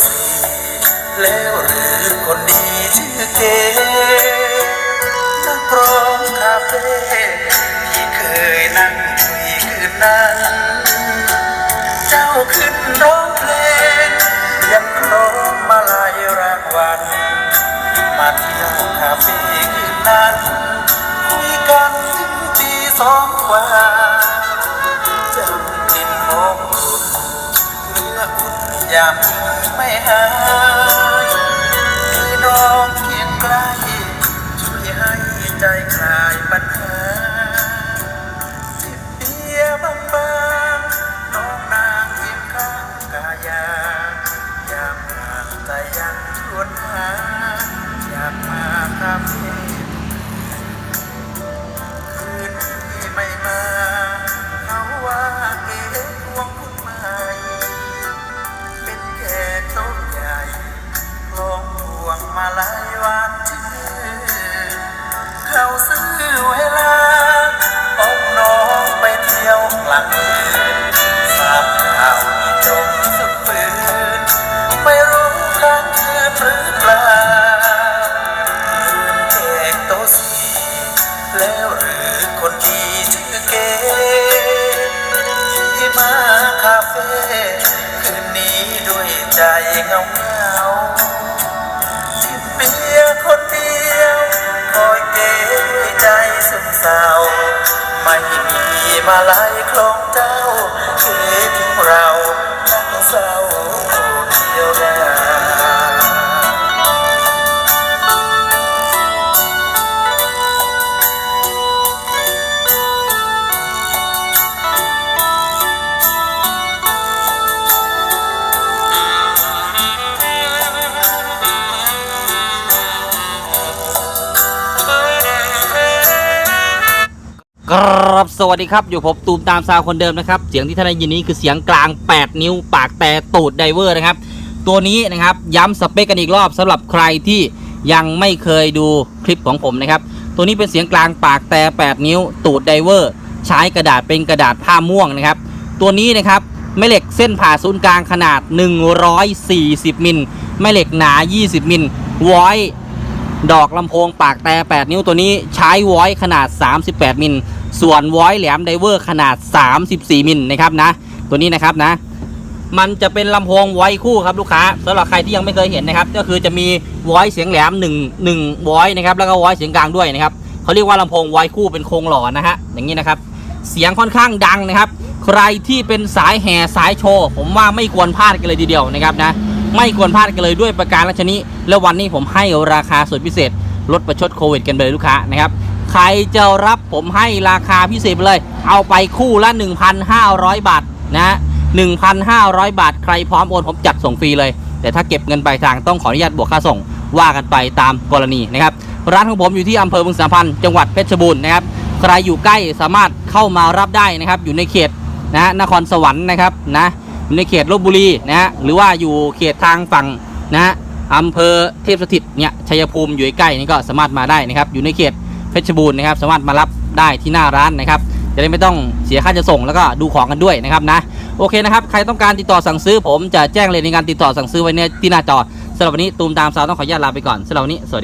ส แล้วหรือคนดีชื่อเกนักร้องคาเฟ่ที่เคยนั่งคุยคืนนั้นเจ้าขึ้นร้องเพลง ยังคล้องมาลายรางวัลมาเที่ยวคาเฟ่คืนนั้นคุยกันถึงตีสองกว่าจ้ากินหอมอุ่นเนื้ออุ่นยัง ไม่หา ที่ยวกลางคืนทราบข่าวมีจมสุดฝืนไม่รู้ครั้งคืนหรือเปล่าลืมเอกโตะสีแล้วหรือคนดีชื่อเก๋ที่มาคาเฟ่คืนนี้ด้วยใจเงาเงาๆที่เปียคนเดียวคอยเก็บด้วยใจซึมเศร้าไม่มี มาลายคลองเจ้าเคิดถึงเรานั่งเศร้าเดียวดาย ครับ สวัสดีครับ อยู่ผมตูมตามซาวคนเดิมนะครับ เสียงที่ท่านได้ยินนี้คือเสียงกลาง 8 นิ้ว ปากแต่ตูดไดเวอร์นะครับ ตัวนี้นะครับ ย้ำสเปคกันอีกรอบสำหรับใครที่ยังไม่เคยดูคลิปของผมนะครับ ตัวนี้เป็นเสียงกลางปากแต่ 8 นิ้ว ตูดไดเวอร์ ใช้กระดาษเป็นกระดาษผ้าม่วงนะครับ ตัวนี้นะครับแม่เหล็กเส้นผ่าศูนย์กลางขนาด 140 มิล แม่เหล็กหนา 20 มิลวอยดอกลำโพงปากแต่ 8 นิ้วตัวนี้ใช้วอยขนาด 38 มิล ส่วนวอยแหลมไดเวอร์ขนาด 34 มิลนะครับนะ ตัวนี้นะครับนะ มันจะเป็นลำโพงไว้คู่ครับลูกค้าสำหรับใครที่ยังไม่เคยเห็นนะครับ ก็คือจะมีวอยเสียงแหลม1 1วอยนะครับแล้วก็วอยเสียงกลางด้วยนะครับเขาเรียกว่าลำโพงไว้คู่เป็นโครงหล่อนะฮะอย่างนี้นะครับเสียงค่อนข้างดังนะครับ ใครที่เป็นสายแห่สายโชว์ผมว่าไม่ควรพลาดกันเลยทีเดียวนะครับนะไม่ควรพลาดกันเลยด้วยประการราชนี้แล้ววันนี้ผมให้ราคาสุดพิเศษลดประชดโควิดกันไปเลยลูกค้านะครับ ใครจะรับผมให้ราคาพิเศษเลย เอาไปคู่ละ 1,500 บาทนะ1,500 บาท ใครพร้อมโอนผมจัดส่งฟรีเลย แต่ถ้าเก็บเงินปลายทางต้องขออนุญาตบวกค่าส่ง ว่ากันไปตามกรณีนะครับ ร้านของผมอยู่ที่อำเภอบึงสามพันจังหวัดเพชรบูรณ์นะครับ ใครอยู่ใกล้สามารถเข้ามารับได้นะครับ อยู่ในเขตนะนครสวรรค์นะครับนะอยู่ในเขตลบบุรีนะฮะหรือว่าอยู่เขตทางฝั่งนะฮะอำเภอเทพสถิตเนี่ยชัยภูมิอยู่ใกล้นี่ก็สามารถมาได้นะครับ อยู่ในเขต ชรบูรณ์นะครับ สามารถมารับได้ที่หน้าร้านนะครับจะได้ไม่ต้องเสียค่าจะส่งแล้วก็ดูของกันด้วยนะครับนะโอเคนะครับใครต้องการติดต่อสั่งซื้อ ผมจะแจ้งเลยในการติดต่อสั่งซื้อไว้ในที่หน้าจอสำหรับวันนี้ตูมตามสาวต้องขออนุญาตลาไปก่อนสำหรับวันนี้สวัสดี